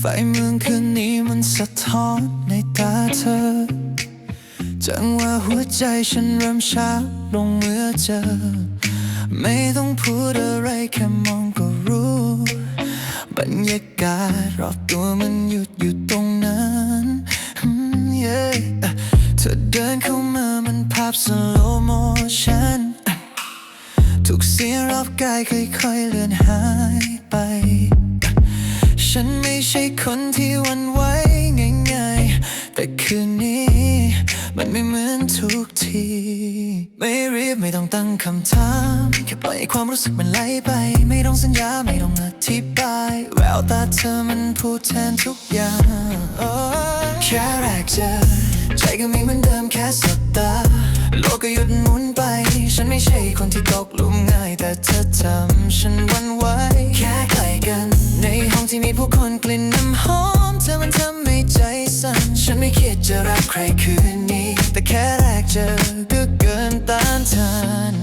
ฟเมืองคืนนี้มันสะท้อนในตาเธอ จังว่าหัวใจฉันเริ่มช้าลงเมื่อเจอ ไม่ต้องพูดอะไรแค่มองก็รู้ บรรยากาศรอบตัวมันหยุดอยู่ตรงนั้น yeah เธอเดินเข้ามามันภาพ slow motion ทุกเสียงรอบกายค่อยๆเลือนหายไป ใช่คนที่วันไหวง่ายๆ แต่คืนนี้ มันไม่เหมือนทุกที ไม่รีบไม่ต้องตั้งคำถามแค่ปล่อยให้ความรู้สึกมันไหลไป ไม่ต้องสัญญาไม่ต้องอธิบาย แววตาเธอมันพูดแทนทุกอย่างแค่แรกเจอใจก็มีเหมือนเดิมแค่สบตาโลกก็หยุดหมุนไป ฉันไม่ใช่คนที่ตกหลุมง่าย แต่เธอทำฉันวันไหว ที่มีผู้คนกลิ่นน้ำหอมเธอมันทำให้ใจสั่นฉันไม่คิดจะรักใครคืนนี้ แต่แค่แรกเจอก็เกินต้านทาน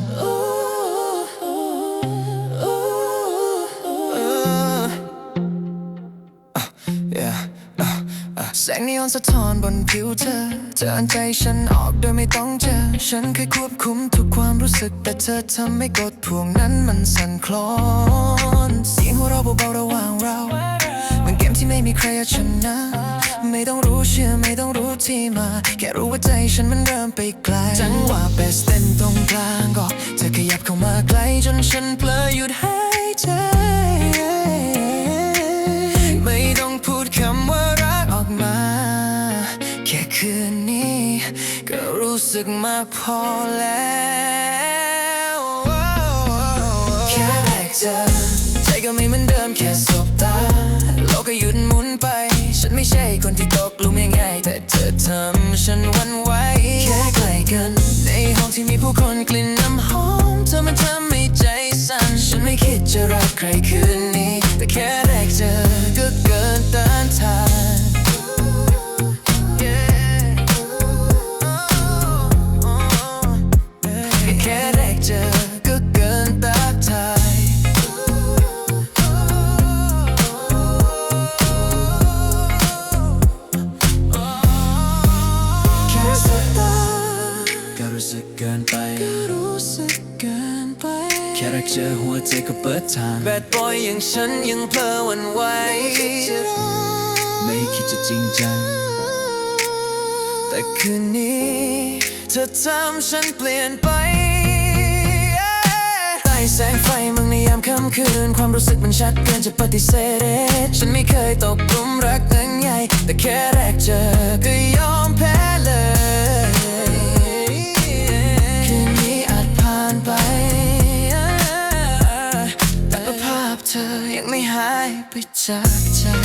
แสงนีออนสะท้อนบนผิวเธอ เธออ่านใจฉันออกโดยไม่ต้องเจอ ฉันเคยควบคุมทุกความรู้สึก แต่เธอทำให้กดพวงนั้นมันสั่นคลอน เสียงหัวเราะเบาๆระหว่างเราเหมันเกมที่ไม่มีใครชนะ ไม่ต้องรู้เชื่อไม่ต้องรู้ที่มา แค่รู้ว่าใจฉันมันเริ่มไปไกล จังหวะเบสเต้นตรงกลางก็เธอขยับเข้ามาใกล้จนฉันเผลอหยุดหายใจ ไม่ต้องพูดคำว่ารักออกมา แค่คืนนี้ ก็รู้สึกมากพอแล้ว แค่แรกเจอ แค่สบตา โลกก็หยุดหมุนไป ฉันไม่ใช่คนที่ตกหลุมง่ายๆแต่เธอทำฉันวันไหวแค่ใกล้กัน ในห้องที่มีผู้คนกลิ่นน้ำหอมเธอมันทำให้ใจสั่น ฉันไม่คิดจะรักใครคืนนี้ แต่แค่แรกเจอก็ รู้สึกเกินไปรู้สึกเกินไป แค่รักเจอหัวใจก็เปิดทางแบดบอยอย่างฉันยังเพลอหวันไหวไม่คิดจะจริงจัง แต่คืนนี้เธอทำฉันเปลี่ยนไปใต้แสงไฟมึงในยามค่ำคืน ความรู้สึกมันชัดเกินจะปฏิเสธ ฉันไม่เคยตกหลุมรักนั้นไงแต่แค่แรกเจอก็ยอมแพ้ ยังไม่หายไปจากใจ